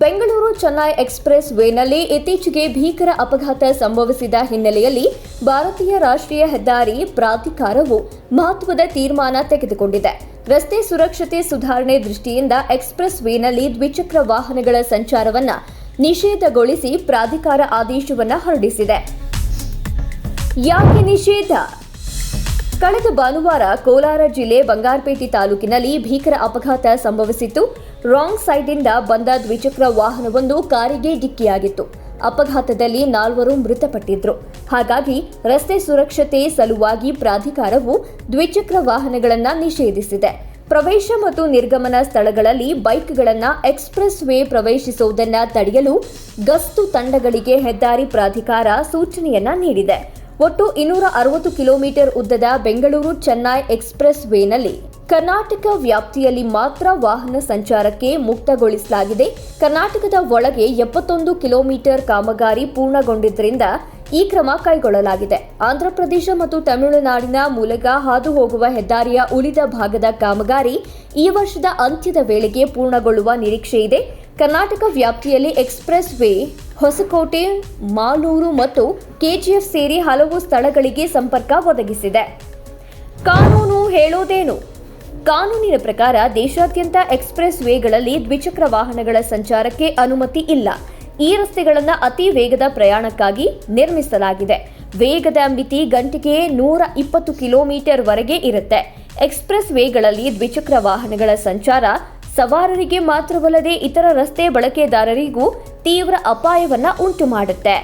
Bengaluru Chennai express ವೇನಲ್ಲಿ ಇತ್ತೀಚೆಗೆ ಭೀಕರ ಅಪಘಾತ ಸಂಭವಿಸಿದ ಹಿನ್ನೆಲೆಯಲ್ಲಿ ಭಾರತೀಯ ರಾಷ್ಟ್ರೀಯ ಹೆದ್ದಾರಿ ಪ್ರಾಧಿಕಾರವು ಮಹತ್ವದ ತೀರ್ಮಾನ ತೆಗೆದುಕೊಂಡಿದೆ. ರಸ್ತೆ ಸುರಕ್ಷತೆ ಸುಧಾರಣೆ ದೃಷ್ಟಿಯಿಂದ ಎಕ್ಸ್ಪ್ರೆಸ್ ವೇನಲ್ಲಿ ದ್ವಿಚಕ್ರ ವಾಹನಗಳ ಸಂಚಾರವನ್ನು ನಿಷೇಧಗೊಳಿಸಿ ಪ್ರಾಧಿಕಾರ ಆದೇಶವನ್ನು ಹೊರಡಿಸಿದೆ. ಯಾಕೆ ನಿಷೇಧ? ಕಳೆದ ಭಾನುವಾರ ಕೋಲಾರ ಜಿಲ್ಲೆ ಬಂಗಾರಪೇಟೆ ತಾಲೂಕಿನಲ್ಲಿ ಭೀಕರ ಅಪಘಾತ ಸಂಭವಿಸಿತ್ತು. ರಾಂಗ್ ಸೈಡ್ನಿಂದ ಬಂದ ದ್ವಿಚಕ್ರ ವಾಹನವೊಂದು ಕಾರಿಗೆ ಡಿಕ್ಕಿಯಾಗಿತ್ತು. ಅಪಘಾತದಲ್ಲಿ ನಾಲ್ವರು ಮೃತಪಟ್ಟಿದ್ರು. ಹಾಗಾಗಿ ರಸ್ತೆ ಸುರಕ್ಷತೆ ಸಲುವಾಗಿ ಪ್ರಾಧಿಕಾರವು ದ್ವಿಚಕ್ರ ವಾಹನಗಳನ್ನು ನಿಷೇಧಿಸಿದೆ. ಪ್ರವೇಶ ಮತ್ತು ನಿರ್ಗಮನ ಸ್ಥಳಗಳಲ್ಲಿ ಬೈಕ್ಗಳನ್ನು ಎಕ್ಸ್ಪ್ರೆಸ್ ವೇ ಪ್ರವೇಶಿಸುವುದನ್ನು ತಡೆಯಲು ಗಸ್ತು ತಂಡಗಳಿಗೆ ಹೆದ್ದಾರಿ ಪ್ರಾಧಿಕಾರ ಸೂಚನೆಯನ್ನ ನೀಡಿದೆ. ಒಟ್ಟು ಇನ್ನೂರ ಅರವತ್ತು ಕಿಲೋಮೀಟರ್ ಉದ್ದದ ಬೆಂಗಳೂರು ಚೆನ್ನೈ ಎಕ್ಸ್ಪ್ರೆಸ್ ವೇನಲ್ಲಿ ಕರ್ನಾಟಕ ವ್ಯಾಪ್ತಿಯಲ್ಲಿ ಮಾತ್ರ ವಾಹನ ಸಂಚಾರಕ್ಕೆ ಮುಕ್ತಗೊಳಿಸಲಾಗಿದೆ. ಕರ್ನಾಟಕದ ಒಳಗೆ ಎಪ್ಪತ್ತೊಂದು ಕಿಲೋಮೀಟರ್ ಕಾಮಗಾರಿ ಪೂರ್ಣಗೊಂಡಿದ್ದರಿಂದ ಈ ಕ್ರಮ ಕೈಗೊಳ್ಳಲಾಗಿದೆ. ಆಂಧ್ರಪ್ರದೇಶ ಮತ್ತು ತಮಿಳುನಾಡಿನ ಮೂಲಕ ಹಾದು ಹೋಗುವ ಹೆದ್ದಾರಿಯ ಉಳಿದ ಭಾಗದ ಕಾಮಗಾರಿ ಈ ವರ್ಷದ ಅಂತ್ಯದ ವೇಳೆಗೆ ಪೂರ್ಣಗೊಳ್ಳುವ ನಿರೀಕ್ಷೆ ಇದೆ ಕರ್ನಾಟಕ ವ್ಯಾಪ್ತಿಯಲ್ಲಿ ಎಕ್ಸ್ಪ್ರೆಸ್ ವೇ ಹೊಸಕೋಟೆ, ಮಾಲೂರು ಮತ್ತು ಕೆಜಿಎಫ್ ಸೇರಿ ಹಲವು ಸ್ಥಳಗಳಿಗೆ ಸಂಪರ್ಕ ಒದಗಿಸಿದೆ. ಕಾನೂನು ಹೇಳೋದೇನು? ಕಾನೂನಿನ ಪ್ರಕಾರ ದೇಶಾದ್ಯಂತ ಎಕ್ಸ್ಪ್ರೆಸ್ ವೇಗಳಲ್ಲಿ ದ್ವಿಚಕ್ರ ವಾಹನಗಳ ಸಂಚಾರಕ್ಕೆ ಅನುಮತಿ ಇಲ್ಲ. ಈ ರಸ್ತೆಗಳನ್ನು ಅತಿ ವೇಗದ ಪ್ರಯಾಣಕ್ಕಾಗಿ ನಿರ್ಮಿಸಲಾಗಿದೆ. ವೇಗದ ಮಿತಿ ಗಂಟೆಗೆ ನೂರ ಇಪ್ಪತ್ತು ಕಿಲೋಮೀಟರ್ ವರೆಗೆ ಇರುತ್ತೆ. ಎಕ್ಸ್ಪ್ರೆಸ್ ವೇಗಳಲ್ಲಿ ದ್ವಿಚಕ್ರ ವಾಹನಗಳ ಸಂಚಾರ ಸವಾರರಿಗೆ ಮಾತ್ರವಲ್ಲದೆ ಇತರ ರಸ್ತೆ ಬಳಕೆದಾರರಿಗೂ ತೀವ್ರ ಅಪಾಯವನ್ನು ಉಂಟು ಮಾಡುತ್ತೆ